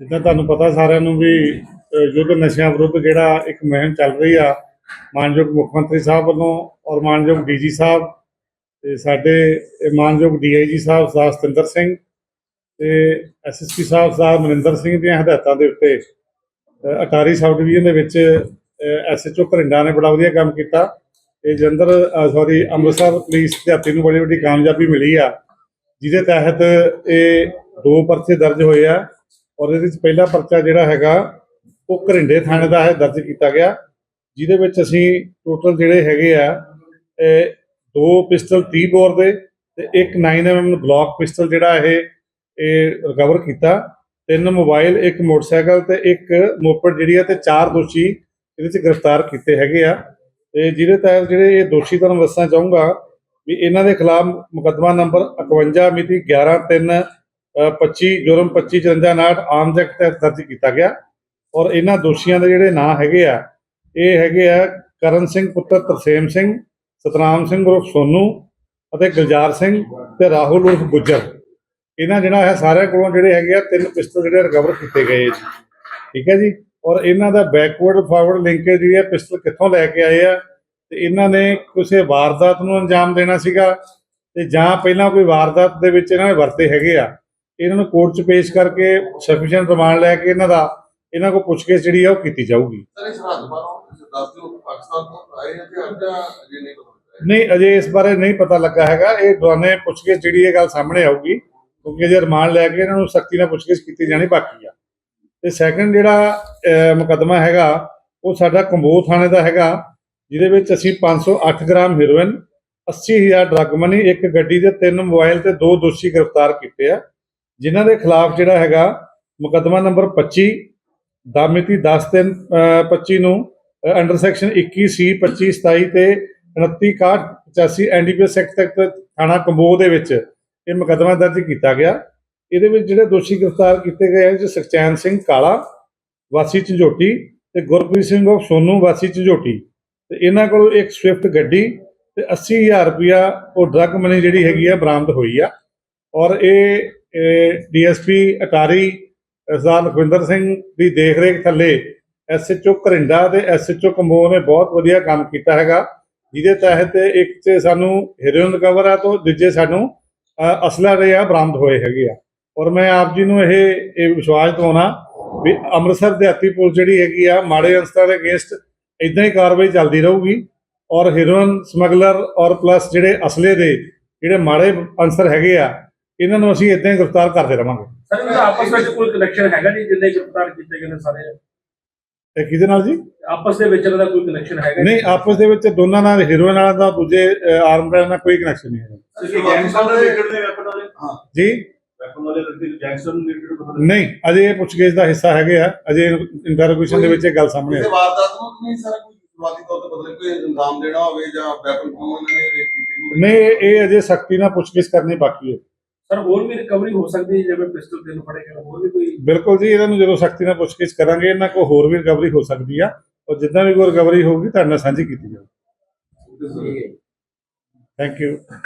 ਜਿੱਦਾਂ ਤੁਹਾਨੂੰ ਪਤਾ ਸਾਰਿਆਂ ਨੂੰ ਵੀ ਯੁੱਧ ਨਸ਼ਿਆਂ ਵਿਰੁੱਧ ਜਿਹੜਾ ਇੱਕ ਮੁਹਿੰਮ ਚੱਲ ਰਹੀ ਆ, ਮਾਨਯੋਗ ਮੁੱਖ ਮੰਤਰੀ ਸਾਹਿਬ ਵੱਲੋਂ ਔਰ ਮਾਨਯੋਗ ਡੀਜੀ ਸਾਹਿਬ ਤੇ ਸਾਡੇ, ਇਹ ਮਾਨਯੋਗ ਡੀਆਈਜੀ ਸਾਹਿਬ ਸਰਦਾਰ ਸਤਿੰਦਰ ਸਿੰਘ ਤੇ ਐਸਐਸਪੀ ਸਾਹਿਬ ਸਰਦਾਰ ਮਨਿੰਦਰ ਸਿੰਘ ਦੀਆਂ ਹਦਾਇਤਾਂ ਦੇ ਉੱਤੇ ਅਟਾਰੀ ਸਬ ਡਿਵੀਜ਼ਨ ਦੇ ਵਿੱਚ ਐਸਐਚਓ ਘਰਿੰਡਾ ਨੇ ਬੜਾ ਵਧੀਆ ਕੰਮ ਕੀਤਾ। ਇਹ ਜਲੰਧਰ ਸੌਰੀ, ਅੰਮ੍ਰਿਤਸਰ ਪੁਲਿਸ ਦਿਹਾਤੀ ਨੂੰ ਬੜੀ ਵੱਡੀ ਕਾਮਯਾਬੀ ਮਿਲੀ ਆ, ਜਿਹਦੇ ਤਹਿਤ ਇਹ ਦੋ ਪਰਚੇ ਦਰਜ ਹੋਏ ਆ। ਔਰ ਇਹਦੇ ਵਿੱਚ ਪਹਿਲਾ ਪਰਚਾ ਜਿਹੜਾ ਹੈਗਾ, ਉਹ ਘਰਿੰਡੇ ਥਾਣੇ ਦਾ ਹੈ, ਦਰਜ ਕੀਤਾ ਗਿਆ। ਜਿਹਦੇ ਵਿੱਚ ਅਸੀਂ ਟੋਟਲ ਜਿਹੜੇ ਹੈਗੇ ਆ ਦੋ ਪਿਸਟਲ 30 ਬੋਰ ਦੇ ਤੇ ਇੱਕ 9mm ਗਲੌਕ ਪਿਸਟਲ ਜਿਹੜਾ ਇਹ ਇਹ ਰਿਕਵਰ ਕੀਤਾ। ਤਿੰਨ ਮੋਬਾਈਲ ਇੱਕ ਮੋਟਰਸਾਈਕਲ ਤੇ ਇੱਕ ਮੋਪੜ ਜਿਹੜੀ ਹੈ ਤੇ ਚਾਰ ਦੋਸ਼ੀ ਇਹਦੇ ਵਿੱਚ ਗ੍ਰਿਫਤਾਰ ਕੀਤੇ ਹੈਗੇ ਆ। ਤੇ ਜਿਹਦੇ ਤਹਿਤ ਜਿਹੜੇ ਇਹ ਦੋਸ਼ੀ ਤੁਹਾਨੂੰ ਦੱਸਣਾ ਚਾਹੂੰਗਾ, ਵੀ ਇਹਨਾਂ ਦੇ ਖਿਲਾਫ ਮੁਕੱਦਮਾ ਨੰਬਰ 51 ਮਿਤੀ 11 3 25 ਜੁਰਮ 25 54 ਆਰਮਸ ਐਕਟ ਤਹਿਤ ਦਰਜ ਕੀਤਾ ਗਿਆ। ਔਰ ਇਹਨਾਂ ਦੋਸ਼ੀਆਂ ਦੇ ਜਿਹੜੇ ਨਾਂ ਹੈਗੇ ਆ, ਇਹ ਹੈਗੇ ਆ ਕਰਨ ਸਿੰਘ ਪੁੱਤਰ ਤਰਸੇਮ ਸਿੰਘ, ਸਤਨਾਮ ਸਿੰਘ ਉਰਫ ਸੋਨੂ ਅਤੇ ਗੁਲਜ਼ਾਰ ਸਿੰਘ ਤੇ ਰਾਹੁਲ ਉਰਫ ਗੁੱਜਰ। ਇਹਨਾਂ ਜਿਹੜਾ ਹੈ, ਸਾਰਿਆਂ ਕੋਲੋਂ ਜਿਹੜੇ ਹੈਗੇ ਆ, ਤਿੰਨ ਪਿਸਤਲ ਜਿਹੜੇ ਰਿਕਵਰ ਕੀਤੇ ਗਏ ਜੀ। ਠੀਕ ਹੈ ਜੀ? ਔਰ ਇਹਨਾਂ ਦਾ ਬੈਕਵਰਡ ਫਾਰਵਰਡ ਲਿੰਕੇਜ ਜਿਹੜੀ ਹੈ ਪਿਸਤਲ ਕਿੱਥੋਂ ਲੈ ਕੇ ਆਏ ਆ? ਤੇ ਇਹਨਾਂ ਨੇ ਕਿਸੇ ਵਾਰਦਾਤ ਨੂੰ ਅੰਜਾਮ ਦੇਣਾ ਸੀਗਾ? ਤੇ ਜਾਂ ਪਹਿਲਾਂ ਕੋਈ ਵਾਰਦਾਤ ਦੇ ਵਿੱਚ ਇਹਨਾਂ ਨੇ ਵਰਤੇ ਹੈਗੇ ਆ? ਇਹਨਾਂ ਨੂੰ ਕੋਰਟ 'ਚ ਪੇਸ਼ ਕਰਕੇ ਸਫੀਸ਼ੀਐਂਟ ਰਿਮਾਂਡ ਲੈ ਕੇ ਇਹਨਾਂ ਦਾ ਇਹਨਾਂ ਕੋਲ ਪੁੱਛਗਿੱਛ ਜਿਹੜੀ ਆ ਉਹ ਕੀਤੀ ਜਾਊਗੀ। ਸਰ ਇਸ ਰਾਤ ਬਾਰੋਂ ਦੱਸ ਦਿਓ ਪਾਕਿਸਤਾਨ ਤੋਂ ਆਏ ਨੇ ਤੇ ਅੱਜਾ ਅਜੇ ਨਹੀਂ ਅਜੇ ਇਸ ਬਾਰੇ ਨਹੀਂ ਪਤਾ ਲੱਗਾ ਹੈਗਾ। ਇਹ ਦੌਰਾਨੇ ਪੁੱਛਗਿੱਛ ਜਿਹੜੀ ਇਹ ਗੱਲ ਸਾਹਮਣੇ ਆਊਗੀ ਕਿਉਂਕਿ ਅਜੇ ਰਿਮਾਂਡ ਲੈ ਕੇ ਇਹਨਾਂ ਨੂੰ ਸਖਤੀ ਨਾਲ ਪੁੱਛਗਿੱਛ ਕੀਤੀ ਜਾਣੀ ਬਾਕੀ ਆ। ਤੇ ਸੈਕੰਡ ਜਿਹੜਾ ਮੁਕੱਦਮਾ ਹੈਗਾ ਉਹ ਸਾਡਾ ਕੰਬੋ ਥਾਣੇ ਦਾ ਹੈਗਾ ਜਿਹਦੇ ਵਿੱਚ ਅਸੀਂ 508 ਗ੍ਰਾਮ ਹੈਰੋਇਨ 80000 ਡਰੱਗ ਮਨੀ ਇੱਕ ਗੱਡੀ ਦੇ ਤਿੰਨ ਮੋਬਾਈਲ ਤੇ ਦੋ ਦੋਸ਼ੀ ਗ੍ਰਿਫਤਾਰ ਕੀਤੇ ਆ। ਜਿਨ੍ਹਾਂ ਦੇ ਖਿਲਾਫ ਜਿਹੜਾ ਹੈਗਾ ਮੁਕੱਦਮਾ ਨੰਬਰ 25 ਦਾ ਮਿਤੀ 10 3 25 ਨੂੰ ਅੰਡਰ ਸੈਕਸ਼ਨ 21 ਸੀ 25 27 ਤੇ 29 61 85 ਐਨਡੀਪੀਐਸ ਐਕਟ ਤੱਕ ਥਾਣਾ ਕੰਬੋ ਦੇ ਵਿੱਚ ਇਹ ਮੁਕੱਦਮਾ ਦਰਜ ਕੀਤਾ ਗਿਆ। ਇਹਦੇ ਵਿੱਚ ਜਿਹੜੇ ਦੋਸ਼ੀ ਗ੍ਰਿਫਤਾਰ ਕੀਤੇ ਗਏ ਹਨ ਸੁਖਚੈਨ ਸਿੰਘ ਕਾਲਾ, ਵਾਸੀ ਝੰਜੋਟੀ ਤੇ ਗੁਰਪ੍ਰੀਤ ਸਿੰਘ ਉਹ ਸੋਨੂ, ਵਾਸੀ ਝੰਜੋਟੀ। ਤੇ ਇਹਨਾਂ ਕੋਲੋਂ ਇੱਕ ਸਵਿਫਟ ਗੱਡੀ ਤੇ 80000 ਰੁਪਇਆ ਉਹ ਡਰੱਗ ਮਨੀ ਜਿਹੜੀ ਹੈਗੀ ਆ, ਬਰਾਮਦ ਹੋਈ ਆ। ਔਰ ਇਹ ਡੀਐਸਪੀ ਅਟਾਰੀ ਸਰਦਾਰ ਲਖਵਿੰਦਰ ਸਿੰਘ ਦੀ ਦੇਖਰੇਖ ਥੱਲੇ ਐਸਐਚਓ ਘਰਿੰਡਾ ਤੇ ਐਸਐਚਓ ਕੰਬੋ ਨੇ ਬਹੁਤ ਵਧੀਆ ਕੰਮ ਕੀਤਾ ਹੈਗਾ। ਜਿਹਦੇ ਤਹਿਤ ਇੱਕ 'ਚ ਸਾਨੂੰ ਹੀਰੋਇਨ ਰਿਕਵਰ ਆ ਤੋਂ ਦੂਜੇ ਸਾਨੂੰ ਅ, ਅਸਲਾ ਰਿਹਾ ਬਰਾਮਦ ਹੋਏ ਹੈਗੇ ਆ। ਔਰ ਮੈਂ ਆਪ ਜੀ ਨੂੰ ਇਹ ਇਹ ਵਿਸ਼ਵਾਸ ਦਿਵਾਉਣਾ ਵੀ ਅੰਮ੍ਰਿਤਸਰ ਦਿਹਾਤੀ ਪੁਲਿਸ ਜਿਹੜੀ ਹੈਗੀ ਆ ਮਾੜੇ ਅੰਸਰਾਂ ਦੇ ਅਗੇਂਸਟ ਇਦਾਂ ਹੀ ਕਾਰਵਾਈ ਚੱਲਦੀ ਰਹੂਗੀ। ਔਰ ਹੀਰੋਇਨ ਸਮਗਲਰ ਔਰ ਪਲੱਸ ਜਿਹੜੇ ਅਸਲੇ ਦੇ ਜਿਹੜੇ ਮਾੜੇ ਅੰਸਰ ਹੈਗੇ ਆ ਇਹਨਾਂ ਨੂੰ ਅਸੀਂ ਇਦਾਂ ਹੀ ਗ੍ਰਿਫਤਾਰ ਕਰਦੇ ਰਵਾਂਗੇ। ਸਰ ਇਹਨਾਂ ਦਾ ਆਪਸ ਵਿੱਚ ਕੋਈ ਕਨੈਕਸ਼ਨ ਹੈਗਾ ਜੀ ਜਿੰਨੇ ਗ੍ਰਿਫਤਾਰ ਕੀਤੇ ਗਏ ਨੇ ਸਾਰੇ? ਤੇ ਕਿਹਦੇ ਨਾਲ ਜੀ? ਆਪਸ ਦੇ ਵਿੱਚ ਇਹਨਾਂ ਦਾ ਕੋਈ ਕਨੈਕਸ਼ਨ ਹੈਗਾ? ਨਹੀਂ ਆਪਸ ਦੇ ਵਿੱਚ ਦੋਨਾਂ ਨਾਲ ਹੀਰੋਇਨ ਵਾਲਾ ਦਾ ਦੂਜੇ ਆਰਮ ਨਾਲ ਕੋਈ ਕਨੈਕਸ਼ਨ ਨਹੀਂ ਹੈ ਤੁਸੀਂ ਗੈਂਗਸਟਰ ਦੇ ਰਿਲੇਟਡ ਨੇ ਵੈਪਨ ਵਾਲੇ? ਜੀ? ਵੈਪਨ ਵਾਲੇ ਗੈਂਗਸਟਰ ਨੂੰ ਰਿਲੇਟਡ ਨਹੀਂ ਅਜੇ ਇਹ ਪੁੱਛਗਿੱਛ ਦਾ ਹਿੱਸਾ ਹੈਗੇ ਆ। ਅਜੇ ਇੰਟਰੋਗੇਸ਼ਨ ਦੇ ਵਿੱਚ ਇਹ ਗੱਲ ਸਾਹਮਣੇ ਆਈ ਵਾਰਦਾਤ ਨੂੰ ਨਹੀਂ ਸਾਰਾ ਕੋਈ ਸ਼ੁਰੂਆਤੀ ਤੌਰ ਤੇ ਬਦਲੇ ਕੋਈ ਇਲਜ਼ਾਮ ਦੇਣਾ ਹੋਵੇ ਜਾਂ ਵੈਪਨ ਕਿਉਂ ਇਹਨਾਂ ਨੇ ਰੇਟ ਕੀਤੀ ਨਹੀਂ ਇਹ- ਇਹ ਅਜੇ ਸਖਤੀ ਨਾਲ ਪੁੱਛਗਿੱਛ ਕਰਨੀ ਬਾਕੀ ਹੈ। ਸਰ ਹੋਰ ਵੀ ਰਿਕਵਰੀ ਹੋ ਸਕਦੀ ਹੈ ਜਿਵੇਂ ਪਿਸਟਲ ਤਿੰਨ ਫੜੇ ਗਏ ਹੋਰ ਵੀ ਕੋਈ ਬਿਲਕੁਲ ਜੀ ਇਹਨਾਂ ਨੂੰ ਜਦੋਂ ਸਖਤੀ ਨਾਲ ਪੁੱਛਗਿੱਛ ਕਰਾਂਗੇ ਇਹਨਾਂ ਕੋਲ ਹੋਰ ਵੀ ਰਿਕਵਰੀ ਹੋ ਸਕਦੀ ਆ। ਔਰ ਜਿੱਦਾਂ ਵੀ ਕੋਈ ਰਿਕਵਰੀ ਹੋਊਗੀ ਤੁਹਾਡੇ ਨਾਲ ਸਾਂਝੀ ਕੀਤੀ ਜਾਊਗੀ ਥੈਂਕ ਯੂ